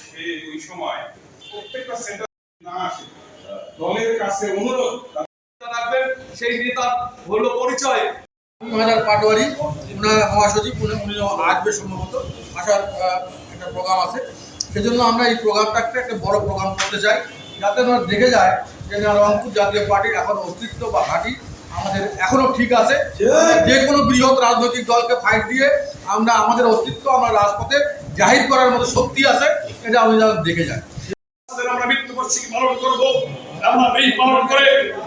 সে ওই সময় প্রত্যেকটা সেন্টার না আসে। দলের কাছে অনুরোধ রাখবেন, সেই নেতার হলো পরিচয়। মহাজার পাটোয়ারি, উনার মহাসচিব, উনি আসবে সম্ভবত। আসার একটা প্রোগ্রাম আছে। সেজন্য আমরা এই প্রোগ্রামটাকে একটা বড় প্রোগ্রাম করতে চাই, যাতে আমরা দেখে যায় যে না, রংপুর জাতীয় পার্টির এখন অস্তিত্ব বা ঘাঁটি আমাদের এখনও ঠিক আছে। যে কোনো বৃহৎ রাজনৈতিক দলকে ফাইট দিয়ে আমরা, আমাদের অস্তিত্ব আমরা রাজপথে জাহির করার মতো শক্তি আছে। এটা আমি দেখে যাই। আমরা মৃত্যুবার্ষিকী পালন করব? আমরা এই পালন করে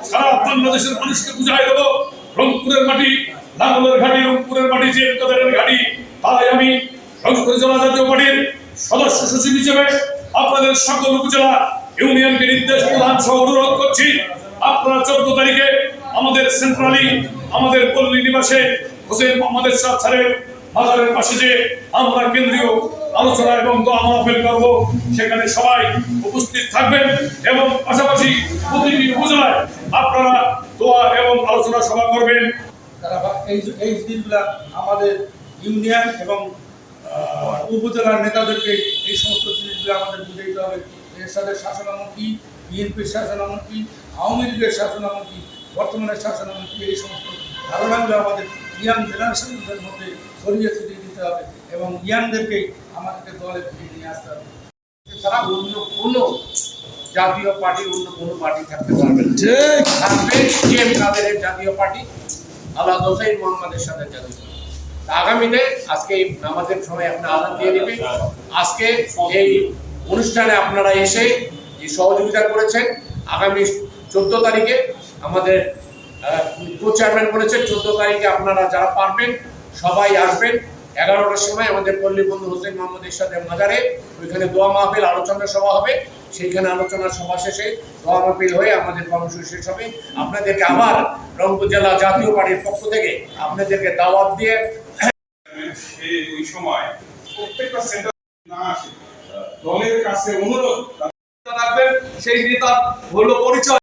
সারা বাংলাদেশের মানুষকে বুঝাই দেবো, রংপুরের মাটি, লাঙ্গলের ঘাটি, রংপুরের মাটি যে কাদের ঘাটি। তাই আমি রংপুর জেলা জাতীয় পার্টির সদস্য সচিব হিসেবে আপনাদের সকল উপজেলা ইউনিয়নকে নির্দেশ প্রদান সহ অনুরোধ করছি, আপনারা চোদ্দ তারিখে আমাদের সেন্ট্রালি, আমাদের পল্লী নিবাসে হোসেন মোহাম্মদের শাহ স্যারের মাজারের পাশে যে আমরা কেন্দ্রীয় আলোচনা এবং দোয়া মাহফিল করব। সেখানে সবাই উপস্থিত থাকবেন এবং পাশাপাশি প্রতিটি উপজেলায় আপনারা দোয়া এবং আলোচনা সভা করবেন। তারা এই এই আমাদের ইউনিয়ন এবং উপজেলার নেতাদেরকে এই সমস্ত জিনিসগুলো আমাদের বুঝে দিতে হবে। এরশাদের শাসনামল কি? বিএনপির শাসনামল কি? আওয়ামী লীগের শাসনামল কি? বর্তমানের শাসনামল কি? এই সমস্ত ধারণাগুলো আমাদের ইয়াং জেনারেশনদের মধ্যে ছড়িয়ে দিতে হবে এবং ইয়াংদেরকেই আমাদেরকে দলে নিয়ে আসতে হবে। ছাড়া অন্য কোনো জাতীয় পার্টি অন্য কোনো পার্টি থাকতে পারবে থাকবে কাদেরের জাতীয় পার্টি আল্লাহ হোসেন মোহাম্মদের সাথে জাতীয় পার্টি। আগামীতে আজকে এই আপনার আদান দিয়ে আজকে এই অনুষ্ঠানে আপনারা এসে যে সহযোগিতা করেছেন আগামী চোদ্দ তারিখে আমাদের কো চেয়ারম্যান বলেছেন চোদ্দ তারিখে আপনারা যারা পারবেন সবাই আসবেন। এগারোটার সময় আমাদের পল্লী বন্ধু হোসেন মোহাম্মদের সাথে মাজারে ওইখানে দোয়া মাহফিল আলোচনা সভা হবে। সেইখানে আলোচনা সভা শেষে দোয়া মাহফিল হয়ে আমাদের কর্মসূচি শেষ হবে। আপনাদেরকে আবার রংপুর জেলা জাতীয় পার্টির পক্ষ থেকে আপনাদেরকে দাওয়াত দিয়ে ওই সময় প্রত্যেকটা সেন্টার না আসে। দলের কাছে অনুরোধ সেই নেতার হলো পরিচয়।